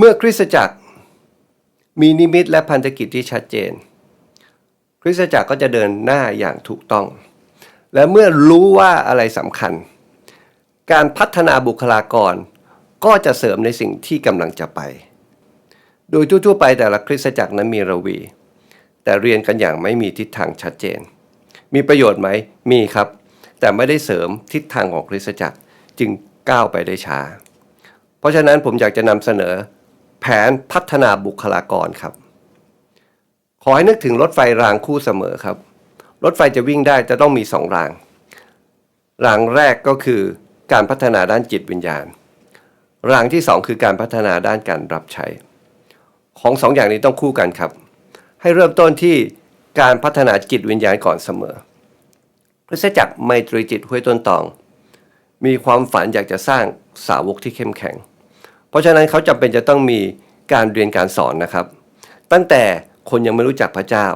เมื่อคริสตจักรมีนิมิตและพันธกิจที่ชัดเจน คริสตจักรก็จะเดินหน้าอย่างถูกต้อง และเมื่อรู้ว่าอะไรสำคัญ การพัฒนาบุคลากรก็จะเสริมในสิ่งที่กำลังจะไป โดยทั่วๆไปแต่ละคริสตจักรนั้นมีระวี แต่เรียนกันอย่างไม่มีทิศทางชัดเจน มีประโยชน์ไหมมีครับ แต่ไม่ได้เสริมทิศทางของคริสตจักรจึงก้าวไปได้ช้า เพราะฉะนั้นผมอยากจะนำเสนอ ผนพัฒนาบุคลากรครับ ขอให้นึกถึงรถไฟรางคู่เสมอครับ รถไฟจะวิ่งได้จะต้องมีสองราง รางแรกก็คือการพัฒนาด้านจิตวิญญาณ รางที่สองคือการพัฒนาด้านการรับใช้ ของสองอย่างนี้ต้องคู่กันครับ ให้เริ่มต้นที่การพัฒนาจิตวิญญาณก่อนเสมอคริสตจักรไมตรีจิตห้วยต้นตอง มีความฝันอยากจะสร้างสาวกที่เข้มแข็ง ราะฉะนั้นเขาจำเป็นจะต้องมีการเรียนการสอนนะครับ ตั้งแต่คนยังไม่รู้จักพระเจ้า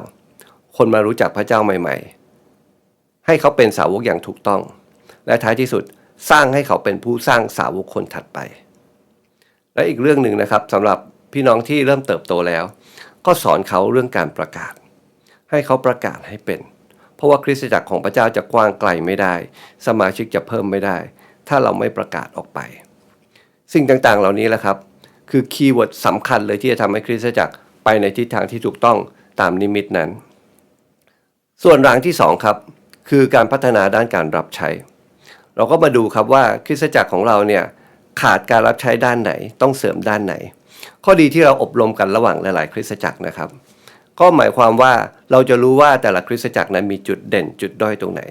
คนมารู้จักพระเจ้าใหม่ ๆ ให้เขาเป็นสาวกอย่างถูกต้อง และท้ายที่สุดสร้างให้เขาเป็นผู้สร้างสาวกคนถัดไป และอีกเรื่องหนึ่งนะครับสำหรับพี่น้องที่เริ่มเติบโตแล้ว ก็สอนเขาเรื่องการประกาศ ให้เขาประกาศให้เป็น เพราะว่าคริสตจักรของพระเจ้าจะกว้างไกลไม่ได้ สมาชิกจะเพิ่มไม่ได้ ถ้าเราไม่ประกาศออกไป สิ่งต่างๆ เหล่านี้แหละครับ คือคีย์เวิร์ดสำคัญเลยที่จะทำให้คริสตจักรไปในทิศทางที่ถูกต้องตามนิมิตนั้น ส่วนรางที่สองครับคือการพัฒนาด้านการรับใช้ เราก็มาดูครับว่าคริสตจักรของเราเนี่ยขาดการรับใช้ด้านไหน ต้องเสริมด้านไหน ข้อดีที่เราอบรมกันระหว่างหลาย ๆ คริสตจักรนะครับ ก็หมายความว่าเราจะรู้ว่าแต่ละคริสตจักรนั้นมีจุดเด่นจุดด้อยตรงไหน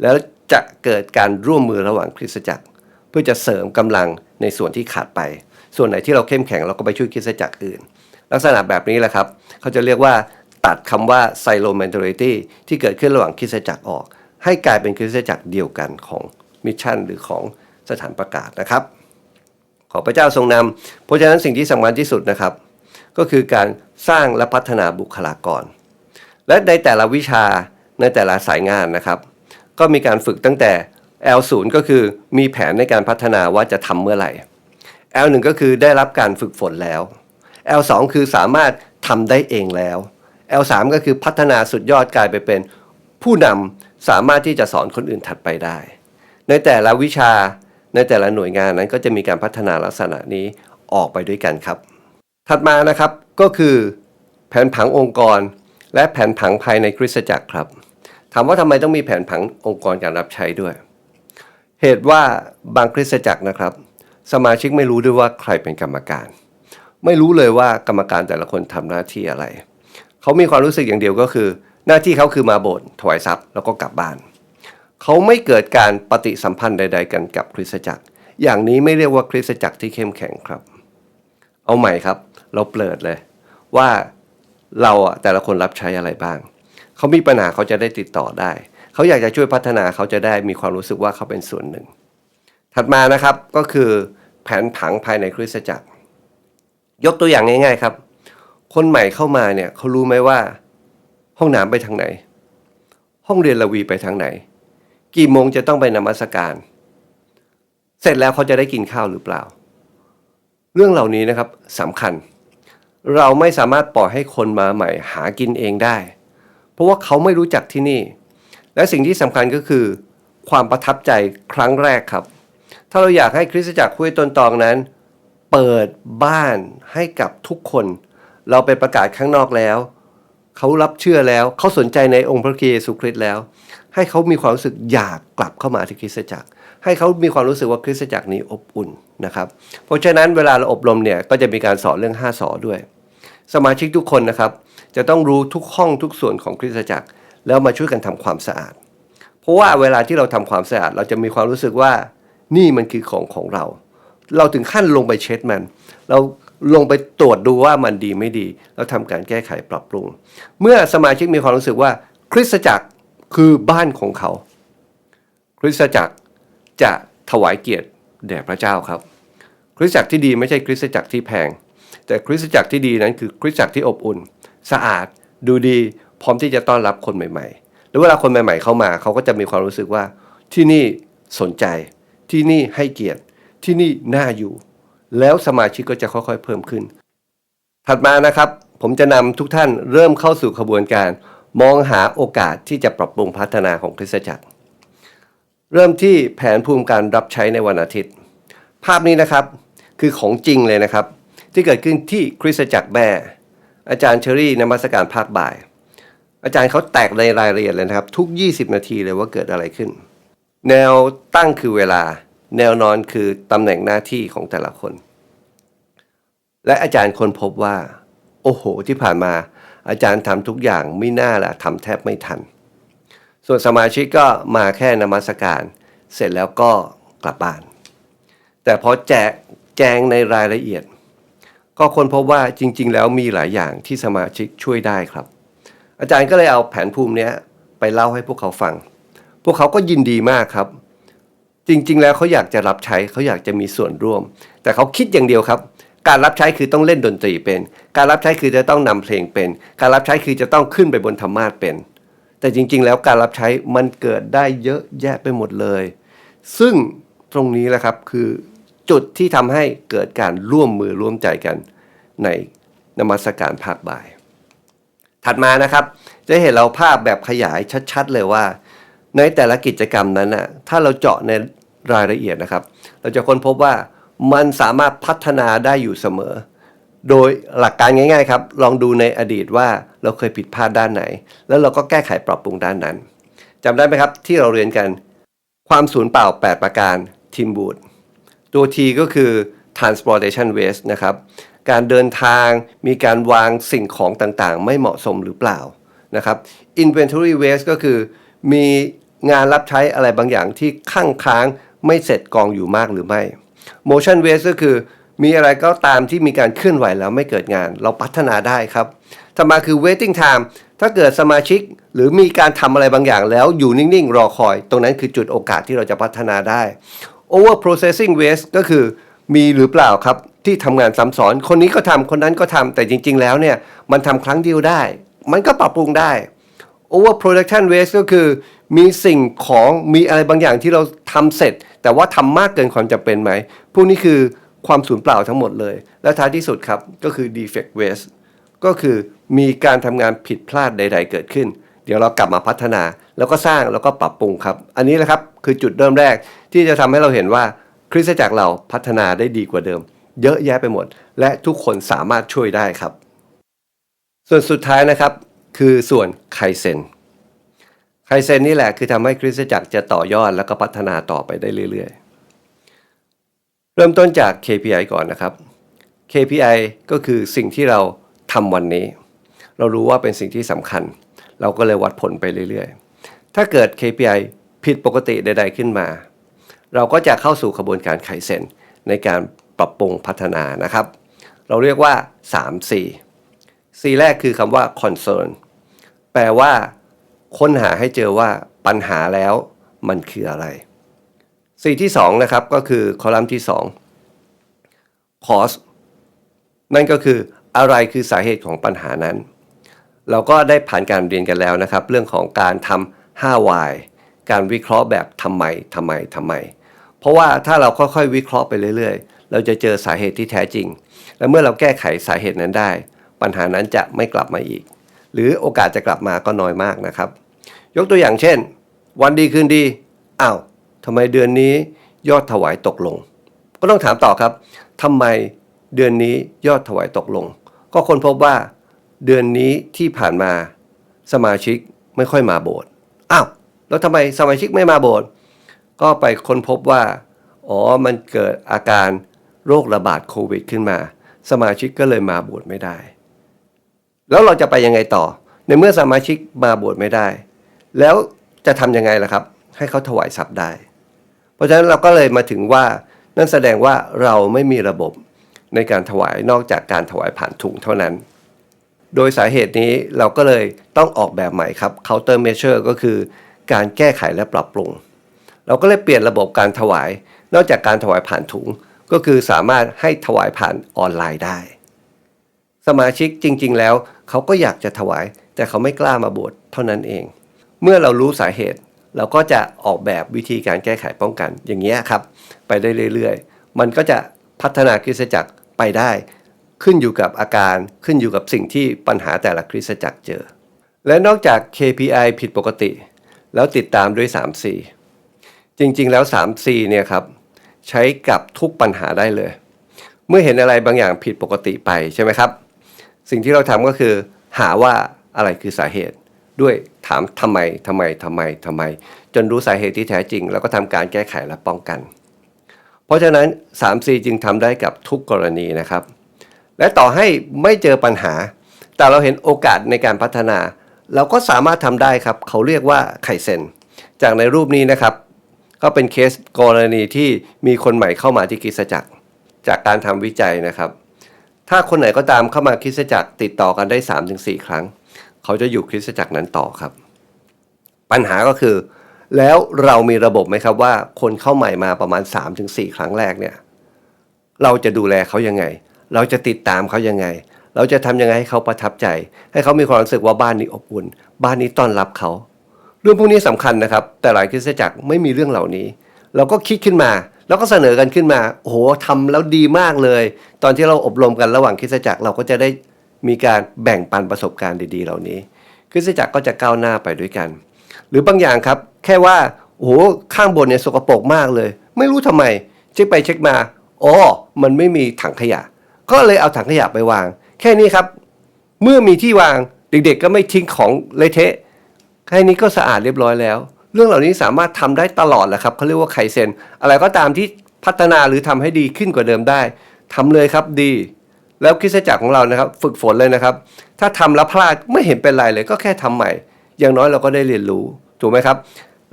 แล้วจะเกิดการร่วมมือระหว่างคริสตจักร เพื่อจะเสริมกำลังในส่วนที่ขาดไป ส่วนไหนที่เราเข้มแข็งเราก็ไปช่วยคริสตจักรอื่น ลักษณะแบบนี้แหละครับ เขาจะเรียกว่าตัดคำว่า silo mentality ที่เกิดขึ้นระหว่างคริสตจักรออก ให้กลายเป็นคริสตจักรเดียวกันของมิชชั่นหรือของสถานประกาศนะครับ ขอพระเจ้าทรงนำเพราะฉะนั้นสิ่งที่สำคัญที่สุดนะครับ ก็คือการสร้างและพัฒนาบุคลากร และในแต่ละวิชาในแต่ละสายงานนะครับ ก็มีการฝึกตั้งแต่ L0 ก็คือมีแผนในการพัฒนาว่าจะทำเมื่อไหร่ L1 ก็คือได้รับการฝึกฝนแล้ว L2 คือสามารถทำได้เองแล้ว L3 ก็คือพัฒนาสุดยอดกลายไปเป็น ผู้นำสามารถที่จะสอนคนอื่นถัดไปได้ ในแต่ละวิชาในแต่ละหน่วยงานนั้นก็จะมีการพัฒนาลักษณะนี้ออกไปด้วยกันครับ ถัดมานะครับก็คือแผนผังองค์กร และแผนผังภายในคริสตจักรครับ ถามว่าทำไมต้องมีแผนผังองค์กรการรับใช้ด้วย เหตุว่าบางคริสตจักรนะครับ สมาชิกไม่รู้ด้วยว่าใครเป็นกรรมการ ไม่รู้เลยว่ากรรมการแต่ละคนทำหน้าที่อะไร เขามีความรู้สึกอย่างเดียวก็คือ หน้าที่เขาคือมาโบสถ์ถวายทรัพย์แล้วก็กลับบ้าน เขาไม่เกิดการปฏิสัมพันธ์ใด ๆ กันกับคริสตจักร อย่างนี้ไม่เรียกว่าคริสตจักรที่เข้มแข็งครับ เอาใหม่ครับ เราเปิดเลย ว่าเราอะแต่ละคนรับใช้อะไรบ้าง เขามีปัญหาเขาจะได้ติดต่อได้ เขาอยากจะช่วยพัฒนาเขาจะได้มีความรู้สึกว่าเขาเป็นส่วนหนึ่ง ถัดมานะครับก็คือแผนผังภายในคริสตจักร ยกตัวอย่างง่าย ๆครับ คนใหม่เข้ามาเนี่ยเขารู้ไหมว่า ห้องน้ำไปทางไหน ห้องเรียนระวีไปทางไหน กี่โมงจะต้องไปนมัสการ เสร็จแล้วเขาจะได้กินข้าวหรือเปล่า เรื่องเหล่านี้นะครับสำคัญ เราไม่สามารถปล่อยให้คนมาใหม่หากินเองได้ เพราะว่าเขาไม่รู้จักที่นี่ และสิ่งที่สำคัญก็คือ ความประทับใจครั้งแรกครับ ถ้าเราอยากให้คริสตจักรห้วยต้นตองนั้น เปิดบ้านให้กับทุกคน เราไปประกาศข้างนอกแล้ว เขารับเชื่อแล้วเขาสนใจในองค์พระเยซูคริสต์แล้ว ให้เขามีความรู้สึกอยากกลับเข้ามาที่คริสตจักร ให้เขามีความรู้สึกว่าคริสตจักรนี้อบอุ่นนะครับ เพราะฉะนั้นเวลาเราอบรมเนี่ยก็จะมีการสอนเรื่อง5สอด้วย สมาชิกทุกคนนะครับ จะต้องรู้ทุกห้องทุกส่วนของคริสตจักร แล้วมาช่วยกันทำความสะอาด เพราะว่าเวลาที่เราทำความสะอาด เราจะมีความรู้สึกว่านี่มันคือของของเรา เราถึงขั้นลงไปเช็ดมัน เราลงไปตรวจดูว่ามันดีไม่ดีแล้วทำการแก้ไขปรับปรุง เมื่อสมาชิกมีความรู้สึกว่า คริสตจักรคือบ้านของเขา คริสตจักรจะถวายเกียรติแด่พระเจ้าครับ คริสตจักรที่ดีไม่ใช่คริสตจักรที่แพง แต่คริสตจักรที่ดีนั้นคือคริสตจักรที่อบอุ่น สะอาด ดูดี พร้อมที่จะต้อนรับคนใหม่ ๆ แล้วเวลาคนใหม่ ๆ เข้ามาเขาก็จะมีความรู้สึกว่าที่นี่สนใจ ที่นี่ให้เกียรติ ที่นี่น่าอยู่ แล้วสมาชิกก็จะค่อยๆ เพิ่มขึ้น ถัดมานะครับ ผมจะนำทุกท่านเริ่มเข้าสู่ขบวนการ มองหาโอกาสที่จะปรับปรุงพัฒนาของคริสตจักร เริ่มที่แผนภูมิการรับใช้ในวันอาทิตย์ ภาพนี้นะครับคือของจริงเลยนะครับ ที่เกิดขึ้นที่คริสตจักรแม่อาจารย์เชอรี่นมัสการภาคบ่าย อาจารย์เขาแตกในรายละเอียดเลยนะครับ ทุก 20 นาทีเลยว่าเกิดอะไรขึ้น แนวตั้งคือเวลา แนวนอนคือตำแหน่งหน้าที่ของแต่ละคน และอาจารย์ค้นพบว่า โอ้โห ที่ผ่านมา อาจารย์ทำทุกอย่างไม่น่าละทำแทบไม่ทัน ส่วนสมาชิกก็มาแค่นมัสการ เสร็จแล้วก็กลับบ้าน แต่พอแจกแจงในรายละเอียด ก็ค้นพบว่าจริง ๆ แล้วมีหลายอย่างที่สมาชิกช่วยได้ครับ อาจารย์ก็เลยเอาแผนภูมิเนี้ยไปเล่าให้พวกเขาฟัง พวกเขาก็ยินดีมากครับ จริง ๆ แล้วเขาอยากจะรับใช้เขาอยากจะมีส่วนร่วม แต่เขาคิดอย่างเดียวครับ การรับใช้คือต้องเล่นดนตรีเป็น การรับใช้คือจะต้องนำเพลงเป็น การรับใช้คือจะต้องขึ้นไปบนธรรมาสเป็น แต่จริง ๆ แล้วการรับใช้มันเกิดได้เยอะแยะไปหมดเลย ซึ่งตรงนี้แหละครับคือจุดที่ทำให้เกิดการร่วมมือร่วมใจกันในนมัสการภาคบ่าย ถัดมานะครับ จะเห็นเราภาพแบบขยายชัดๆ เลยว่า ในแต่ละกิจกรรมนั้นน่ะถ้าเราเจาะในรายละเอียดนะครับ เราจะค้นพบว่ามันสามารถพัฒนาได้อยู่เสมอ โดยหลักการง่ายๆครับ ลองดูในอดีตว่าเราเคยผิดพลาดด้านไหน แล้วเราก็แก้ไขปรับปรุงด้านนั้นจำได้ไหมครับที่เราเรียนกัน ความสูญเปล่า 8 ประการทิมบูดตัว T ก็คือ transportation waste นะครับ การเดินทาง มีการวางสิ่งของต่างๆ ไม่เหมาะสมหรือเปล่านะครับ inventory waste ก็คือ มีงานรับใช้อะไรบางอย่างที่ข้างค้างไม่เสร็จกองอยู่มากหรือไม่ motion waste ก็คือมีอะไรก็ตามที่มีการเคลื่อนไหวแล้วไม่เกิดงาน เราพัฒนาได้ครับต่อมาคือ waiting time ถ้าเกิดสมาชิกหรือมีการทำอะไรบางอย่างแล้วอยู่นิ่ง ๆ รอคอย ตรงนั้นคือจุดโอกาสที่เราจะพัฒนาได้ over processing waste ก็คือมีหรือเปล่าครับ ที่ทำงานซ้ำซ้อน คนนี้ก็ทำคนนั้นก็ทำแต่จริง ๆ แล้วเนี่ย มันทำครั้งเดียวได้ มันก็ปรับปรุงได้ over production waste ก็คือ มีสิ่งของมีอะไรบางอย่างที่เราทำเสร็จ แต่ว่าทำมากเกินความจำเป็นไหม พวกนี้คือความสูญเปล่าทั้งหมดเลย และท้ายที่สุดครับ ก็คือ defect waste ก็คือมีการทำงานผิดพลาดใด ๆ เกิดขึ้น เดี๋ยวเรากลับมาพัฒนา แล้วก็สร้างแล้วก็ปรับปรุงครับ อันนี้แหละครับคือจุดเริ่มแรกที่จะทำให้เราเห็นว่าคริสตจักรเราพัฒนาได้ดีกว่าเดิม เยอะแยะไปหมด และทุกคนสามารถช่วยได้ครับ ส่วนสุดท้ายนะครับคือส่วนไคเซนไคเซนนี่แหละคือทำให้คริสตจักรจะต่อยอดแล้วก็พัฒนาต่อไปได้เรื่อยๆ เริ่มต้นจาก KPI ก่อนนะครับ KPI ก็คือสิ่งที่เราทำวันนี้ เรารู้ว่าเป็นสิ่งที่สำคัญ เราก็เลยวัดผลไปเรื่อยๆ ถ้าเกิด KPI ผิดปกติใด ๆ ขึ้นมา เราก็จะเข้าสู่ขบวนการไขเซนในการ ปรับปรุงพัฒนานะครับ เราเรียกว่า 3C C แรกคือคำว่า concern แปลว่า ค้นหาให้เจอว่าปัญหาแล้วมันคืออะไร C ที่ 2 นะครับก็คือคอลัมน์ที่ 2 cause นั่นก็คืออะไรคือสาเหตุของปัญหานั้น เราก็ได้ผ่านการเรียนกันแล้วนะครับ เรื่องของการทำ 5why การวิเคราะห์แบบทำไมทำไมทำไม เพราะว่าถ้าเราค่อยๆ วิเคราะห์ไปเรื่อยๆ เราจะเจอสาเหตุที่แท้จริง และเมื่อเราแก้ไขสาเหตุนั้นได้ ปัญหานั้นจะไม่กลับมาอีก หรือโอกาสจะกลับมาก็น้อยมากนะครับ ยกตัวอย่างเช่น วันดีคืนดีอ้าวทำไมเดือนนี้ยอดถวายตกลง ก็ต้องถามต่อครับทำไมเดือนนี้ยอดถวายตกลง ก็ค้นพบว่า เดือนนี้ที่ผ่านมาสมาชิกไม่ค่อยมาโบสถ์อ้าวแล้วทำไมสมาชิกไม่มาโบสถ์ก็ไปค้นพบว่า อ๋อ มันเกิดอาการ โรคระบาดโควิดขึ้นมา สมาชิกก็เลยมาบสถ์ไม่ได้ แล้วเราจะไปยังไงต่อ ในเมื่อสมาชิกมาบสถ์ไม่ได้ แล้วจะทำยังไงล่ะครับ ให้เขาถวายทรัพย์ได้ เพราะฉะนั้นเราก็เลยมาถึงว่านั่นแสดงว่าเราไม่มีระบบในการถวายนอกจากการถวายผ่านถุงเท่านั้น โดยสาเหตุนี้เราก็เลยต้องออกแบบใหม่ครับ counter measure ก็คือ การแก้ไขและปรับปรุง เราก็เลยเปลี่ยนระบบการถวาย นอกจากการถวายผ่านถุง ก็คือสามารถให้ถวายผ่านออนไลน์ได้ สมาชิกจริง ๆ แล้วเขาก็อยากจะถวาย แต่เขาไม่กล้ามาบวชเท่านั้นเอง เมื่อเรารู้สาเหตุ เราก็จะออกแบบวิธีการแก้ไขป้องกัน อย่างนี้ยครับ ไปได้เรื่อยๆ มันก็จะพัฒนาคริสตจักรไปได้ ขึ้นอยู่กับอาการขึ้นอยู่กับสิ่งที่ปัญหาแต่ละคริสตจักรเจอ และนอกจาก KPI ผิดปกติ แล้วติดตามด้วย 3C จริงๆ แล้ว 3C เนี่ยครับ ใช้กับทุกปัญหาได้เลย เมื่อเห็นอะไรบางอย่างผิดปกติไปใช่ไหมครับ สิ่งที่เราทำก็คือ หาว่าอะไรคือสาเหตุ ด้วยถามทำไมทำไมทำไมทำไม จนรู้สาเหตุที่แท้จริง แล้วก็ทำการแก้ไขและป้องกัน เพราะฉะนั้น 3C จึงทำได้กับทุกกรณีนะครับ และต่อให้ไม่เจอปัญหา แต่เราเห็นโอกาสในการพัฒนา เราก็สามารถทำได้ครับ เขาเรียกว่าไคเซนจากในรูปนี้นะครับ ก็เป็นเคสกรณีที่มีคนใหม่เข้ามาที่คริสตจักร จากการทำวิจัยนะครับ ถ้าคนไหนก็ตามเข้ามาคริสตจักรติดต่อกันได้ 3-4 ครั้ง เขาจะอยู่คริสตจักรนั้นต่อครับ ปัญหาก็คือ แล้วเรามีระบบไหมครับว่า คนเข้าใหม่มาประมาณ 3-4 ครั้งแรกเนี่ยเราจะดูแลเขายังไง เราจะติดตามเขายังไง เราจะทำยังไงให้เขาประทับใจ ให้เขามีความรู้สึกว่าบ้านนี้อบอุ่น บ้านนี้ต้อนรับเขา เรื่องพวกนี้สำคัญนะครับ แต่หลายคริสตจักรไม่มีเรื่องเหล่านี้ เราก็คิดขึ้นมา แล้วก็เสนอกันขึ้นมาโอ้โหทำแล้วดีมากเลย ตอนที่เราอบรมกันระหว่างคริสตจักรเราก็จะได้มีการแบ่งปันประสบการณ์ดีๆ เหล่านี้คริสตจักรก็จะก้าวหน้าไปด้วยกัน หรือบางอย่างครับ แค่ว่าโอ้โหข้างบนเนี่ยสกปรกมากเลย ไม่รู้ทำไมเช็คไปเช็คมาอ๋อมันไม่มีถังขยะ ก็เลยเอาถังขยะไปวาง แค่นี้ครับ เมื่อมีที่วางเด็กๆ ก็ไม่ทิ้งของเละเทะ แค่นี้ก็สะอาดเรียบร้อยแล้ว เรื่องเหล่านี้สามารถทำได้ตลอดแหละครับเขาเรียกว่าไคเซนอะไรก็ตามที่พัฒนาหรือทำให้ดีขึ้นกว่าเดิมได้ทำเลยครับดี แล้วคริสตจักรของเรานะครับ ฝึกฝนเลยนะครับ ถ้าทำแล้วพลาดไม่เห็นเป็นไรเลยก็แค่ทำใหม่ อย่างน้อยเราก็ได้เรียนรู้ถูกไหมครับ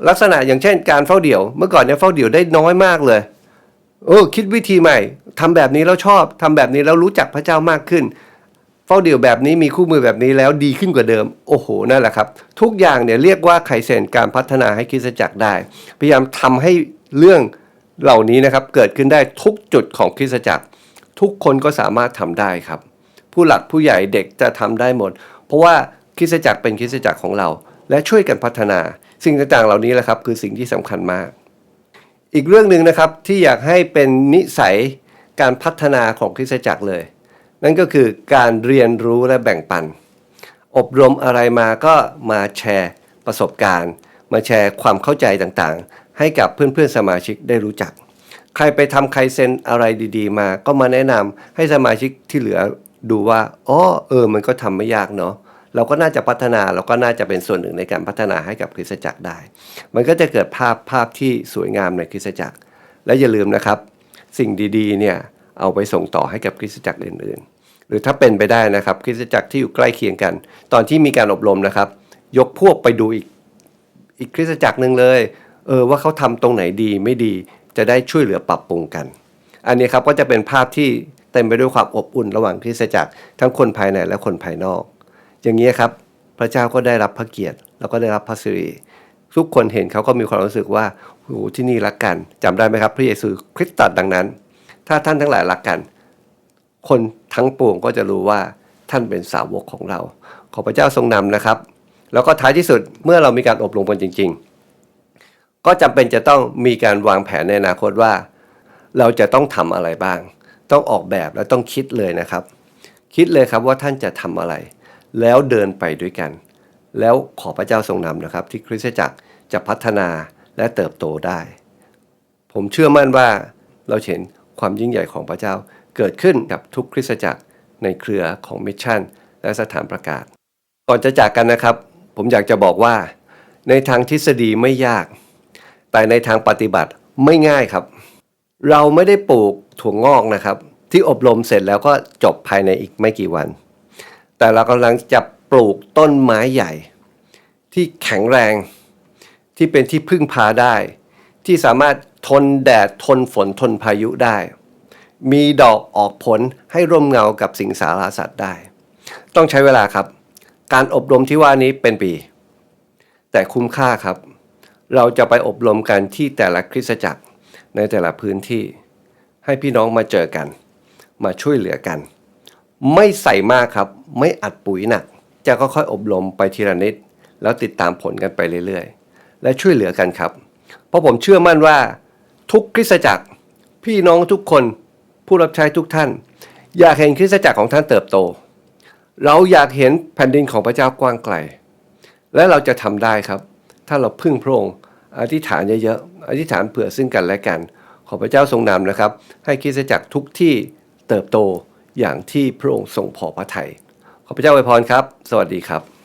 ลักษณะอย่างเช่นการเฝ้าเดี่ยว เมื่อก่อนเนี่ยเฝ้าเดี่ยวได้น้อยมากเลยเออคิดวิธีใหม่ทำแบบนี้แล้วชอบทำแบบนี้แล้วรู้จักพระเจ้ามากขึ้น เฝ้าเดี่ยวแบบนี้มีคู่มือแบบนี้แล้วดีขึ้นกว่าเดิม โอ้โหนั่นแหละครับ ทุกอย่างเนี่ยเรียกว่าไคเซนการพัฒนาให้คริสตจักรได้ พยายามทำให้เรื่องเหล่านี้นะครับเกิดขึ้นได้ทุกจุดของคริสตจักร ทุกคนก็สามารถทำได้ครับ ผู้หลักผู้ใหญ่เด็กจะทำได้หมด เพราะว่าคริสตจักรเป็นคริสตจักรของเรา และช่วยกันพัฒนา สิ่งต่างๆเหล่านี้แหละครับคือสิ่งที่สำคัญมาก อีกเรื่องหนึ่งนะครับที่อยากให้เป็นนิสัยการพัฒนาของคริสตจักรเลย นั่นก็คือการเรียนรู้และแบ่งปัน อบรมอะไรมาก็มาแชร์ประสบการณ์ มาแชร์ความเข้าใจต่างๆ ให้กับเพื่อนๆสมาชิกได้รู้จัก ใครไปทำใครเซ็นอะไรดีๆ มา ก็มาแนะนำให้สมาชิกที่เหลือดูว่าอ๋อเออ มันก็ทำไม่ยากเนาะเราก็น่าจะพัฒนาเราก็น่าจะเป็นส่วนหนึ่งในการพัฒนาให้กับคริสตจักรได้ มันก็จะเกิดภาพภาพที่สวยงามในคริสตจักร และอย่าลืมนะครับ สิ่งดีๆเนี่ย เอาไปส่งต่อให้กับคริสตจักรอื่นๆ หรือถ้าเป็นไปได้นะครับคริสตจักรที่อยู่ใกล้เคียงกัน ตอนที่มีการอบรมนะครับ ยกพวกไปดูอีกอีกคริสตจักรหนึ่งเลยเออว่าเขาทำตรงไหนดีไม่ดีจะได้ช่วยเหลือปรับปรุงกัน อันนี้ครับก็จะเป็นภาพที่เต็มไปด้วยความอบอุ่นระหว่างคริสตจักรทั้งคนภายในและคนภายนอก อย่างนี้ครับพระเจ้าก็ได้รับพระเกียรติ แล้วก็ได้รับพระสิริทุกคนเห็นเขาก็มีความรู้สึกว่าโอ้ที่นี่รักกันจำได้ไหมครับ พระเยซูคริสต์ตรัสดังนั้น ถ้าท่านทั้งหลายรักกัน คนทั้งปวงก็จะรู้ว่าท่านเป็นสาวกของเรา ขอพระเจ้าทรงนำนะครับ แล้วก็ท้ายที่สุดเมื่อเรามีการอบรมกันจริง ๆ ก็จำเป็นจะต้องมีการวางแผนในอนาคตว่า เราจะต้องทำอะไรบ้าง ต้องออกแบบและต้องคิดเลยนะครับ คิดเลยครับว่าท่านจะทำอะไร แล้วเดินไปด้วยกัน แล้วขอพระเจ้าทรงนำนะครับ ที่คริสตจักรจะพัฒนาและเติบโตได้ ผมเชื่อมั่นว่าเราเห็น ความยิ่งใหญ่ของพระเจ้าเกิดขึ้นกับทุกคริสตจักรในเครือของมิชชั่น และสถานประกาศ ก่อนจะจากกันนะครับ ผมอยากจะบอกว่า ในทางทฤษฎีไม่ยาก แต่ในทางปฏิบัติไม่ง่ายครับ เราไม่ได้ปลูกถั่วงอกนะครับ ที่อบรมเสร็จแล้วก็จบภายในอีกไม่กี่วัน แต่เรากำลังจะปลูกต้นไม้ใหญ่ ที่แข็งแรงที่เป็นที่พึ่งพาได้ ที่สามารถ ทนแดดทนฝนทนพายุได้ มีดอกออกผลให้ร่มเงากับสิงสาราสัตว์ได้ ต้องใช้เวลาครับ การอบรมที่ว่านี้เป็นปี แต่คุ้มค่าครับ เราจะไปอบรมกันที่แต่ละคริสตจักรในแต่ละพื้นที่ ให้พี่น้องมาเจอกัน มาช่วยเหลือกัน ไม่ใส่มากครับ ไม่อัดปุ๋ยหนัก จะค่อยๆอบรมไปทีละนิด แล้วติดตามผลกันไปเรื่อยๆ และช่วยเหลือกันครับ เพราะผมเชื่อมั่นว่า ทุกคริสตจักร พี่น้องทุกคนผู้รับใช้ทุกท่าน อยากเห็นคริสตจักรของท่านเติบโต เราอยากเห็นแผ่นดินของพระเจ้ากว้างไกล และเราจะทำได้ครับ ถ้าเราพึ่งพระองค์อธิษฐานเยอะๆอธิษฐานเผื่อซึ่งกันและกัน ขอพระเจ้าทรงนำนะครับ ให้คริสตจักรทุกที่เติบโตอย่างที่พระองค์ทรงพอพระทัยขอพระเจ้าอวยพรครับ สวัสดีครับ